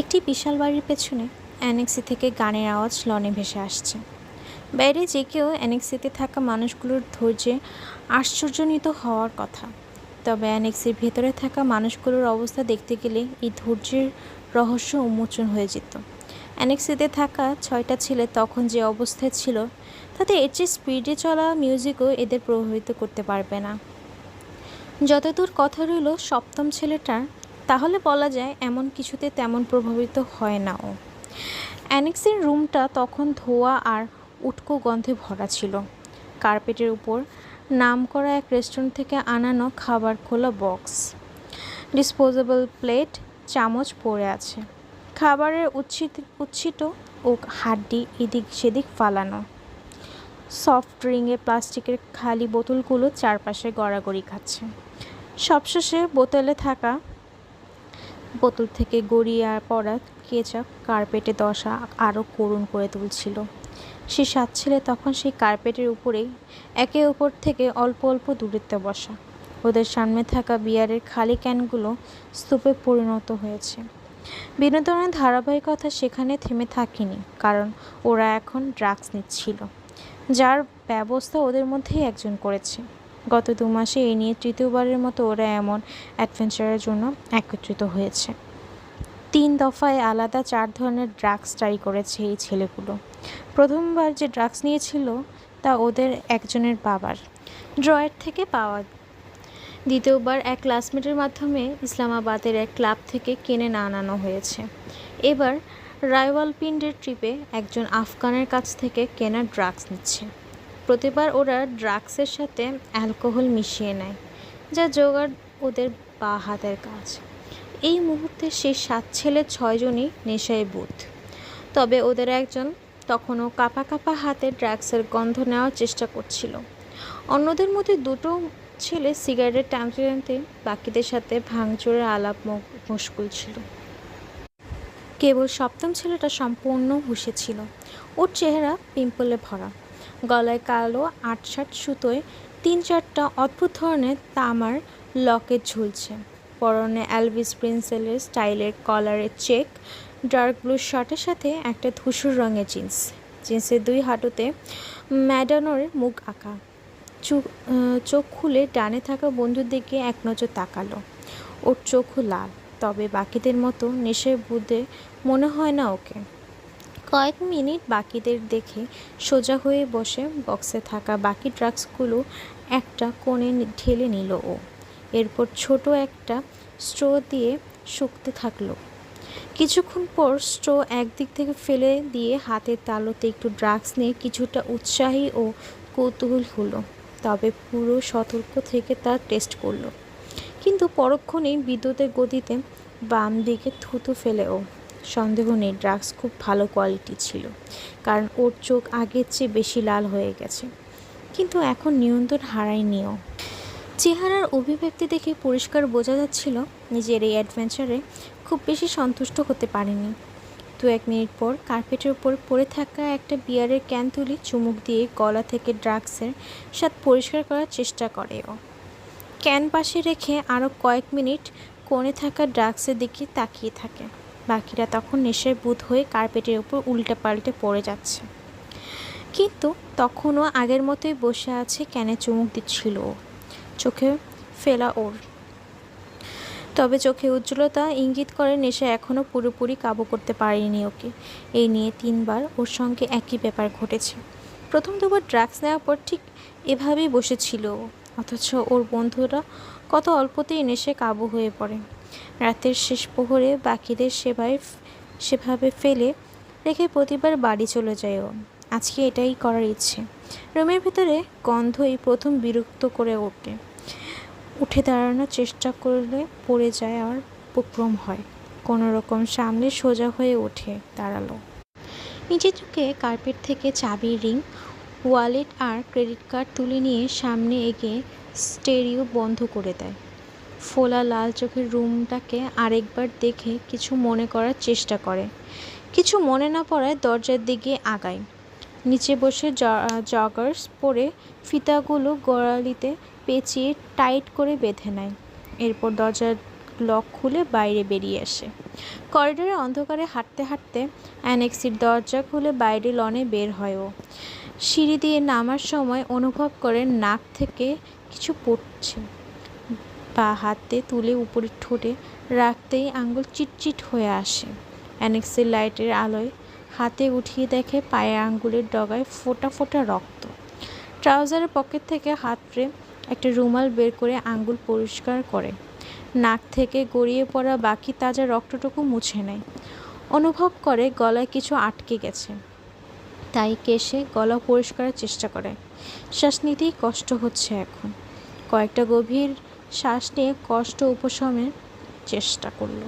একটি বিশাল বাড়ির পেছনে অ্যানেক্সি থেকে গানের আওয়াজ লনে ভেসে আসছে। বাইরে যে কেউ অ্যানেক্সিতে থাকা মানুষগুলোর ধৈর্যে আশ্চর্যজনিত হওয়ার কথা। তবে অ্যানেক্সির ভেতরে থাকা মানুষগুলোর অবস্থা দেখতে গেলে এই ধৈর্যের রহস্য উন্মোচন হয়ে যেত। অ্যানেক্সিতে থাকা ছয়টা ছেলে তখন যে অবস্থায় ছিল, তাতে এর চেয়ে স্পিডে চলা মিউজিকও এদের প্রভাবিত করতে পারবে না। যতদূর কথা রইল, সপ্তম ছেলেটার তাহলে বলা যায় এমন কিছুতে তেমন প্রভাবিত হয় না ও। অ্যানেক্সের রুমটা তখন ধোয়া আর উটকো গন্ধে ভরা ছিল। কার্পেটের উপর নাম করা এক রেস্টুরেন্ট থেকে আনানো খাবার খোলা বক্স, ডিসপোজেবল প্লেট, চামচ পড়ে আছে। খাবারের উচ্ছিত উচ্ছিত ও হাড্ডি এদিক সেদিক ফালানো। সফট ড্রিঙ্কে প্লাস্টিকের খালি বোতলগুলো চারপাশে গড়াগড়ি খাচ্ছে। সবশেষে বোতলে থাকা বোতল থেকে গড়িয়ে পড়া কেচাপ কার্পেটে দশা আরও করুণ করে তুলছিল। সে সাত ছেলে তখন সেই কার্পেটের উপরেই একে অপর থেকে অল্প অল্প দূরত্বে বসা। ওদের সামনে থাকা বিয়ারের খালি ক্যানগুলো স্তূপে পরিণত হয়েছে। বিনোদনের ধারাবাহিকতা সেখানে থেমে থাকেনি, কারণ ওরা এখন ড্রাগস নিচ্ছিল, যার ব্যবস্থা ওদের মধ্যেই একজন করেছে। গত দু মাসে এই নিয়ে তৃতীয়বারের মতো ওরা এমন অ্যাডভেঞ্চারের জন্য একত্রিত হয়েছে। তিন দফায় আলাদা চার ধরনের ড্রাগস ট্রাই করেছে এই ছেলেগুলো। প্রথমবার যে ড্রাগস নিয়েছিল তা ওদের একজনের বাবার। ড্রয়ের থেকে পাওয়া দ্বিতীয়বার এক ক্লাসমেটের মাধ্যমে ইসলামাবাদের এক ক্লাব থেকে কিনে না আনানো হয়েছে। এবার রায়ওয়ালপিন্ডের ট্রিপে একজন আফগানের কাছ থেকে কেনা ড্রাগস নিচ্ছে। প্রতিবার ওরা ড্রাগসের সাথে অ্যালকোহল মিশিয়ে নেয়, যা জোগাড় ওদের বা হাতের কাজ। এই মুহূর্তে সেই সাত ছেলে ছয়জনই নেশায় বুথ তবে ওদের একজন তখনও কাপা কাপা হাতে ড্রাগসের গন্ধ নেওয়ার চেষ্টা করছিল। অন্যদের মধ্যে দুটো ছেলে সিগারেট টানতে টানতে বাকিদের সাথে ভাঙচুরের আলাপ মুশকুল ছিল। কেবল সপ্তম ছেলেটা সম্পূর্ণ হুশে ছিল। ওর চেহারা পিম্পলে ভরা। গলায় কালো আটষাট সুতোয় তিন চারটা অদ্ভুত ধরনের তামার লকেট ঝুলছে। পরনে অ্যালভিস প্রিন্সেলের স্টাইলের কলারের চেক, ডার্ক ব্লু শার্টের সাথে একটা ধূসর রঙের জিন্স। জিন্সের দুই হাঁটুতে ম্যাডানোর মুখ আঁকা। চোখ খুলে ডানে থাকা বন্ধুর দিকে এক নজর তাকালো। ওর চোখও লাল, তবে বাকিদের মতো নেশায় বুধে মনে হয় না ওকে। কয়েক মিনিট বাকিদের দেখে সোজা হয়ে বসে বক্সে থাকা বাকি ড্রাগসগুলো একটা কোণে ঢেলে নিল ও। এরপর ছোট একটা স্ট্রো দিয়ে শুকতে থাকল। কিছুক্ষণ পর স্ট্রো একদিক থেকে ফেলে দিয়ে হাতের তালুতে একটু ড্রাগস নিয়ে কিছুটা উৎসাহী ও কৌতূহল হলো। তবে পুরো সতর্ক থেকে তা টেস্ট করল। কিন্তু পরক্ষণেই বিদ্যুতের গতিতে বাম দিকে থুতু ফেলে ও। সন্দেহ নেই ড্রাগস খুব ভালো কোয়ালিটি ছিল। কারণ ওর চোখ আগের চেয়ে বেশি লাল হয়ে গেছে। কিন্তু এখন নিয়ন্ত্রণ হারায়নিও। চেহারার অভিব্যক্তি দেখে পরিষ্কার বোঝা যাচ্ছিল নিজের এই অ্যাডভেঞ্চারে খুব বেশি সন্তুষ্ট হতে পারেনি। দু এক মিনিট পর কার্পেটের উপর পড়ে থাকা একটা বিয়ারের ক্যান তুলি চুমুক দিয়ে গলা থেকে ড্রাগসের স্বাদ পরিষ্কার করার চেষ্টা করে ও। ক্যান পাশে রেখে আরও কয়েক মিনিট কোণে থাকা ড্রাগসের দিকে তাকিয়ে থাকে। বাকিরা তখন নেশায় বুধ হয়ে কার্পেটের উপর উল্টে পাল্টে পড়ে যাচ্ছে। কিন্তু তখনও আগের মতোই বসে আছে ক্যানে চুমুক দিচ্ছিল চোখে ফেলা ওর। তবে চোখে উজ্জ্বলতা ইঙ্গিত করে নেশা এখনও পুরোপুরি কাবু করতে পারেনি ওকে। এই নিয়ে তিনবার ওর সঙ্গে একই ব্যাপার ঘটেছে। প্রথম দুবার ড্রাগস নেওয়ার পর ঠিক এভাবেই বসেছিল অথচ ওর বন্ধুরা কত অল্পতেই নেশে কাবু হয়ে পড়ে। রাতের শেষ প্রহরে বাকিদের সেবায় সেভাবে ফেলে রেখে প্রতিবার বাড়ি চলে যায় ও আজকে এটাই করার ইচ্ছে। রুমের ভিতরে গন্ধই প্রথম বিরক্ত করে ওঠে উঠে দাঁড়ানোর চেষ্টা করলে পড়ে যায় আর উপক্রম হয়। কোনো রকম সামনে সোজা হয়ে ওঠে দাঁড়াল। নিজের চোখে কার্পেট থেকে চাবির রিং, ওয়ালেট আর ক্রেডিট কার্ড তুলে নিয়ে সামনে এগিয়ে স্টেরিও বন্ধ করে দেয়। ফোলা লাল চোখের রুমটাকে আরেকবার দেখে কিছু মনে করার চেষ্টা করে। কিছু মনে না পড়ায় দরজার দিকে আগায়। নিচে বসে জগার্স পরে ফিতাগুলো গোড়ালিতে পেঁচিয়ে টাইট করে বেঁধে নেয়। এরপর দরজার লক খুলে বাইরে বেরিয়ে আসে। করিডোরে অন্ধকারে হাঁটতে হাঁটতে অ্যানেক্সির দরজা খুলে বাইরে লনে বের হয় ও। সিঁড়ি দিয়ে নামার সময় অনুভব করে নাক থেকে কিছু পড়ছে। বা হাতে তুলে উপরে ঠোঁটে রাখতেই আঙ্গুল চিটচিট হয়ে আসে। অ্যানেক্সের লাইটের আলোয় হাতে উঠিয়ে দেখে পায়ের আঙ্গুলের ডগায় ফোটা ফোটা রক্ত। ট্রাউজারের পকেট থেকে হাতড়ে একটা রুমাল বের করে আঙ্গুল পরিষ্কার করে। নাক থেকে গড়িয়ে পড়া বাকি তাজা রক্তটুকু মুছে নেয়। অনুভব করে গলায় কিছু আটকে গেছে। তাই কেশে গলা পরিষ্কারের চেষ্টা করে। শ্বাস নিতেই কষ্ট হচ্ছে এখন। কয়েকটা গভীর শ্বাস নিয়ে কষ্ট উপশমের চেষ্টা করল।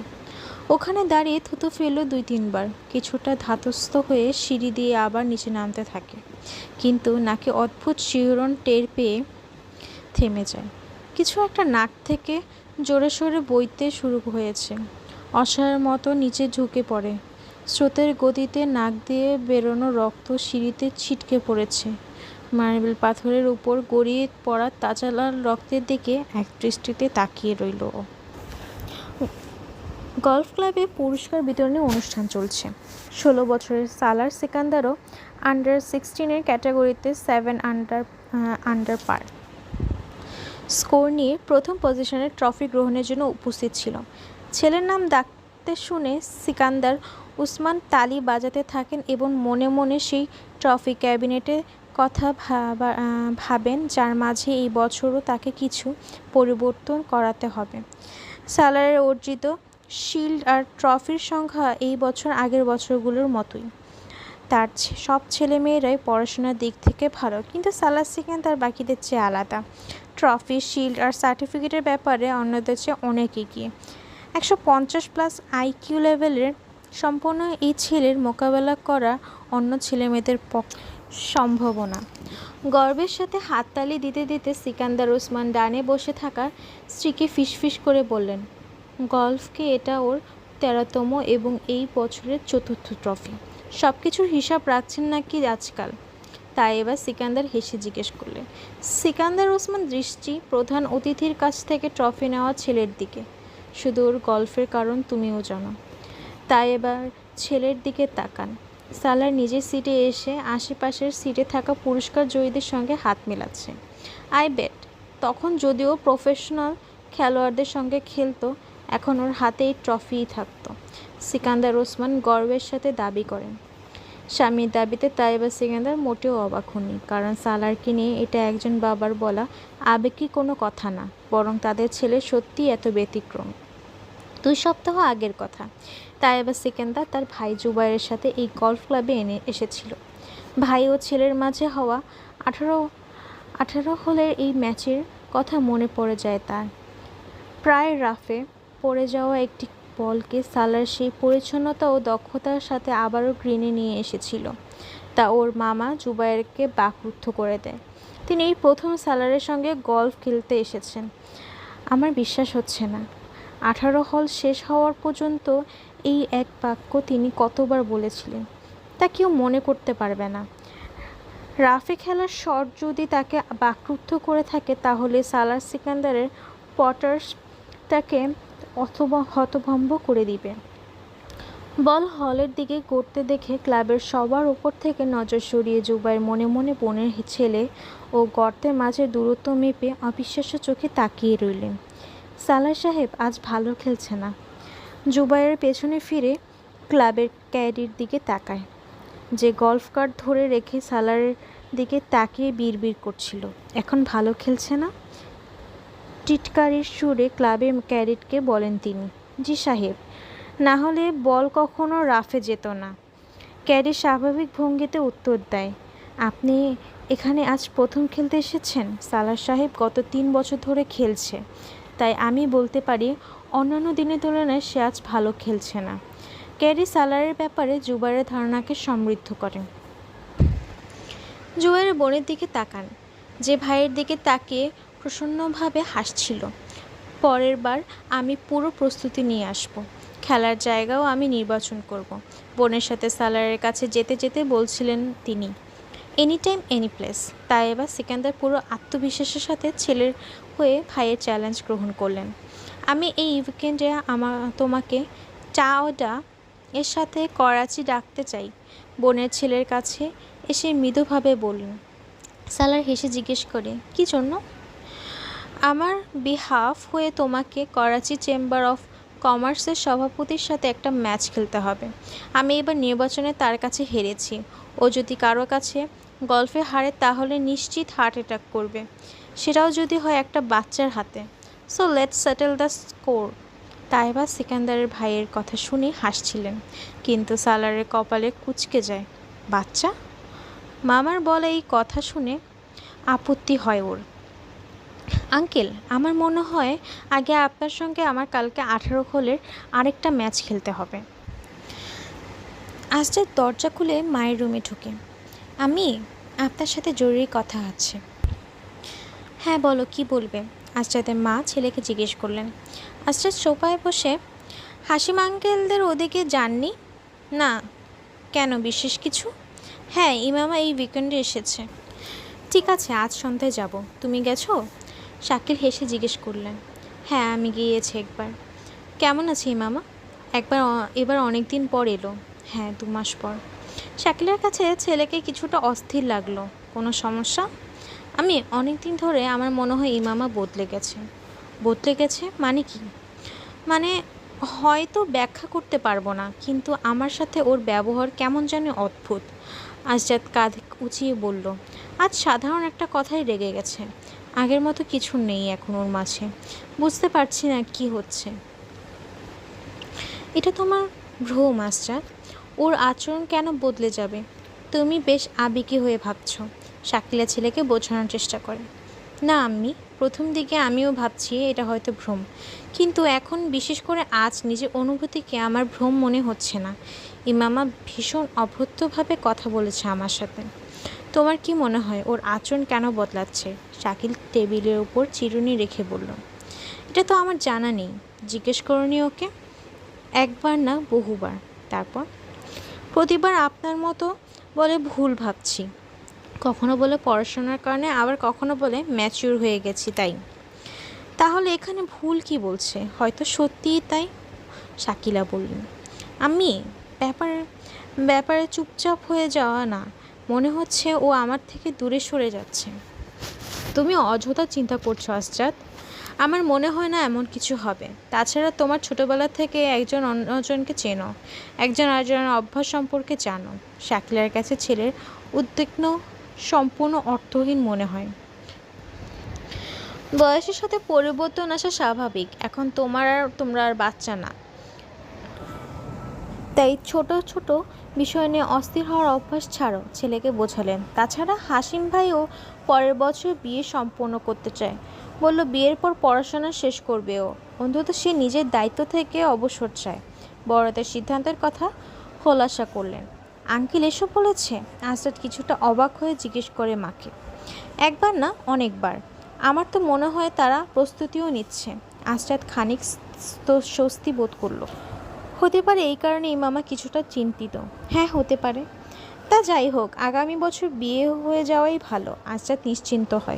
ওখানে দাঁড়িয়ে থুতু ফেলল দুই তিনবার। কিছুটা ধাতস্থ হয়ে সিঁড়ি দিয়ে আবার নিচে নামতে থাকে। কিন্তু নাকে অদ্ভুত শিহরণ টের পেয়ে থেমে যায়। কিছু একটা নাক থেকে জোরে সোরে বইতে শুরু হয়েছে। অসহায়ের মতো নিচে ঝুঁকে পড়ে। স্রোতের গতিতে নাক দিয়ে বেরোনো রক্ত সিঁড়িতে ছিটকে পড়েছে। মার্বেল পাথরের উপর গড়িয়ে পড়া তাজা লাল রক্তের দিকে এক দৃষ্টিতে তাকিয়ে রইল গলফ ক্লাবে পুরস্কার বিতরণী অনুষ্ঠান চলছে। ষোলো বছরের সালার সিকান্দারও আন্ডার সিক্সটিনের ক্যাটাগরিতে seven under under par. Score নিয়ে প্রথম পজিশনে ট্রফি গ্রহণের জন্য উপস্থিত ছিল। ছেলের নাম ডাকতে শুনে সিকান্দার উসমান তালি বাজাতে থাকেন এবং মনে মনে সেই ট্রফি ক্যাবিনেটের কথা ভাবা ভাবেন যার মাঝে এই বছরও তাকে কিছু পরিবর্তন করাতে হবে। সালারের অর্জিত শিল্ড আর ট্রফির সংখ্যা এই বছর আগের বছরগুলোর মতোই। তার সব ছেলে মেয়েরাই পড়াশোনার দিক থেকে ভালো, কিন্তু সালার সিকেন তার বাকিদের চেয়ে আলাদা। ট্রফি, শিল্ড আর সার্টিফিকেটের ব্যাপারে অন্যদের চেয়ে অনেক এগিয়ে। একশো পঞ্চাশ প্লাস আইকিউ লেভেলের সম্পন্ন এই ছেলের মোকাবেলা করা অন্য ছেলে মেয়েদের পক্ষে সম্ভাবনা। গর্বের সাথে হাততালি দিতে দিতে সিকান্দার ওসমান ডানে বসে থাকা স্ত্রীকে ফিসফিস করে বললেন গল্ফকে এটা ওর তেরোতম এবং এই বছরের চতুর্থ ট্রফি সব কিছুর হিসাব রাখছেন নাকি আজকাল? তাই এবার সিকান্দার হেসে জিজ্ঞেস করলেন, সিকান্দার ওসমান দৃষ্টি প্রধান অতিথির কাছ থেকে ট্রফি নেওয়া ছেলের দিকে। শুধু ওর গল্ফের কারণ তুমিও জানো। তাই এবার ছেলের দিকে তাকান। সালার নিজের সিটে এসে আশেপাশের সিটে থাকা পুরস্কার জয়ীদের সঙ্গে হাত মেলাচ্ছে। আই বেট তখন যদিও প্রফেশনাল খেলোয়াড়দের সঙ্গে খেলতো, এখন ওর হাতে এই ট্রফিই থাকতো। সিকান্দার ওসমান গর্বের সাথে দাবি করেন। স্বামীর দাবিতে তাইবা সিকান্দার মোটেও অবাক হননি, কারণ সালারকে নিয়ে এটা একজন বাবার বলা আবেগী কোনো কথা না, বরং তাদের ছেলে সত্যিই এত ব্যতিক্রম। দুই সপ্তাহ আগের কথা। তাই তাইবা সিকান্দার তার ভাই জুবাইয়ের সাথে এই গলফ ক্লাবে এনে এসেছিল। ভাই ও ছেলের মাঝে হওয়া আঠারো আঠারো হোলের এই ম্যাচের কথা মনে পড়ে যায় তার। প্রায় রাফে পড়ে যাওয়া একটি বলকে সালার সেই পরিচ্ছন্নতা ও দক্ষতার সাথে আবারও গ্রিনে নিয়ে এসেছিল। তা ওর মামা জুবাইরকে বাকরুদ্ধ করে দেয়। তিনি এই প্রথম সালারের সঙ্গে গলফ খেলতে এসেছেন। আমার বিশ্বাস হচ্ছে না। আঠারো হল শেষ হওয়ার পর্যন্ত এই এক বাক্য তিনি কতবার বলেছিলেন, তা কেউ মনে করতে পারবে না। রাফে খেলার শট যদি তাকে বাকরুদ্ধ করে থাকে, তাহলে সালার সিকান্দারের পটার্স তাকে অথবা হতভম্ব করে দিবে। বল হলের দিকে করতে দেখে ক্লাবের সবার উপর থেকে নজর সরিয়ে জুবাইর মনে মনে বোনের ছেলে ও গর্তের মাঝে দূরত্ব মেপে অবিশ্বাস্য চোখে তাকিয়ে রইলেন। সালার সাহেব আজ ভালো খেলছে না। জুবাইয়ের পেছনে ফিরে ক্লাবের ক্যাডির দিকে তাকায়। যে গল্ফ কার্ড ধরে রেখে সালারের দিকে তাকিয়ে বিড়বিড় করছিল। এখন ভালো খেলছে না? টিটকারির সুরে ক্লাবের ক্যাডেটকে বলেন তিনি, জি সাহেব, না হলে বল কখনো রাফে যেত না। ক্যাডি স্বাভাবিক ভঙ্গিতে উত্তর দেয়, আপনি এখানে আজ প্রথম খেলতে এসেছেন? সালার সাহেব গত তিন বছর ধরে খেলছে। তাই আমি বলতে পারি, অন্যান্য দিনের তুলনায় সে আজ ভালো খেলছে না। ক্যারি সালারের ব্যাপারে জুবাইরের ধারণাকে সমৃদ্ধ করেন জুবাইরের বোনের দিকে তাকান। যে ভাইয়ের দিকে তাকিয়ে প্রসন্নভাবে হাসছিল। পরের বার আমি পুরো প্রস্তুতি নিয়ে আসব। খেলার জায়গাও আমি নির্বাচন করব। বোনের সাথে সালারের কাছে যেতে যেতে বলছিলেন তিনি এনি টাইম এনি প্লেস তাই এবার সিকান্দার পুরো আত্মবিশ্বাসের সাথে ছেলের হয়ে ভাইয়ের চ্যালেঞ্জ গ্রহণ করলেন। আমি এই উইকেন্ডে আমার তোমাকে চাওডা এর সাথে করাচি ডাকতে চাই, বোনের ছেলের কাছে এসে মৃদুভাবে বললেন সালার হেসে জিজ্ঞেস করে, কি জন্য? আমার বিহাফ হয়ে তোমাকে করাচি চেম্বার অফ কমার্সের সভাপতির সাথে একটা ম্যাচ খেলতে হবে। আমি এবার নির্বাচনে তার কাছে হেরেছি। ও যদি কারও কাছে গল্ফে হারে, তাহলে নিশ্চিত হার্ট অ্যাটাক করবে। সেটাও যদি হয় একটা বাচ্চার হাতে। So let's settle the score Taiba সিকান্দারের ভাইয়ের কথা শুনে হাসছিলেন। কিন্তু সালারের কপালে কুচকে যায়, বাচ্চা? মামার বলা এই কথা শুনে আপত্তি হয় ওর। আঙ্কেল, আমার মনে হয় আগে আপনার সঙ্গে আমার কালকে আঠারো হোলের আরেকটা ম্যাচ খেলতে হবে। আজকের দরজা খুলে মায়ের রুমে ঢুকে। আমি আপনার সাথে জরুরি কথা আছে। হ্যাঁ বলো, কি বলবে? আজরাতের মা ছেলেকে জিজ্ঞেস করলেন। আজরাত সোফায় বসে হাসিম আঙ্কেলদের ওদিকে যাননি? না। কেন, বিশেষ কিছু? হ্যাঁ ইমামা এই উইকেন্ডে এসেছে। ঠিক আছে, আজ সন্ধ্যায় যাব। তুমি গেছো? শাকিল হেসে জিজ্ঞেস করলেন। হ্যাঁ আমি গিয়েছি একবার। কেমন আছে ইমামা? একবার এবার অনেক দিন পর এলো। হ্যাঁ দু মাস পর। শাকিলের কাছে ছেলেকে কিছুটা অস্থির লাগল। কোনো সমস্যা? আমি অনেক দিন ধরে আমার মনে হয় ইমামা বদলে গেছে। বদলে গেছে মানে কি? মানে হয়তো ব্যাখ্যা করতে পারব না, কিন্তু আমার সাথে ওর ব্যবহার কেমন যেন অদ্ভুত। আজজাদ কাঁধ উঁচিয়ে বলল, আজ সাধারণ একটা কথাই রেগে গেছে। আগের মতো কিছু নেই এখন ওর মাঝে। বুঝতে পারছি না কি হচ্ছে। এটা তোমার ভ্রম আশ্চাদ ওর আচরণ কেন বদলে যাবে? তুমি বেশ আবেগী হয়ে ভাবছ। শাকিলা ছেলেকে বোঝানোর চেষ্টা করে। না আমি প্রথম দিকে আমিও ভাবছি এটা হয়তো ভ্রম। কিন্তু এখন বিশেষ করে আজ নিজের অনুভূতিকে আমার ভ্রম মনে হচ্ছে না। ইমামা ভীষণ অভদ্রভাবে কথা বলেছে আমার সাথে। তোমার কি মনে হয় ওর আচরণ কেন বদলাচ্ছে? শাকিল টেবিলের উপর চিরুনি রেখে বলল। এটা তো আমার জানা নেই। জিজ্ঞেস করনি ওকে? একবার না, বহুবার। তারপর? প্রতিবার আপনার মতো বলে ভুল ভাবছি। কখনো বলে পড়াশোনার কারণে, আবার কখনো বলে ম্যাচিউর হয়ে গেছি, তাই। তাহলে এখানে ভুল কি বলছে? হয়তো সত্যিই তাই? শাকিলা বললেন, আমি ব্যাপারে ব্যাপারে চুপচাপ হয়ে যাওয়া না। মনে হচ্ছে ও আমার থেকে দূরে সরে যাচ্ছে। তুমি অযথা চিন্তা করছ আশ্চাদ আমার মনে হয় না এমন কিছু হবে। তাছাড়া তোমার ছোটোবেলা থেকে একজন অন্যজনকে চেনো, একজন আরেকজনের অভ্যাস সম্পর্কে জানো। শাকিলার কাছে ছেলের উদ্বিগ্ন সম্পূর্ণ অর্থহীন মনে হয়। বয়সের সাথে পরিবর্তন আসা স্বাভাবিক। এখন তোমার আর, তোমরা আর বাচ্চা না। তাই ছোট ছোট বিষয় নিয়ে অস্থির হওয়ার অভ্যাস ছাড়ো, ছেলেকে বোঝালেন। তাছাড়া হাসিম ভাইও পরের বছর বিয়ে সম্পন্ন করতে চায়। বলল, বিয়ের পর পড়াশোনা শেষ করবে ও। অন্তত সে নিজের দায়িত্ব থেকে অবসর চায়। বড়দের সিদ্ধান্তের কথা খোলাসা করলেন। আঙ্কেল এসব বলেছে? আজরাত কিছুটা অবাক হয়ে জিজ্ঞেস করে মাকে। একবার না, অনেকবার। আমার তো মনে হয় তারা প্রস্তুতিও নিচ্ছে। আজরাত খানিক স- স্বস্তি বোধ করল। হতে পারে এই কারণে মামা কিছুটা চিন্তিত। হ্যাঁ হতে পারে। তা যাই হোক, আগামী বছর বিয়ে হয়ে যাওয়াই ভালো, আজরাত নিশ্চিন্ত হয়।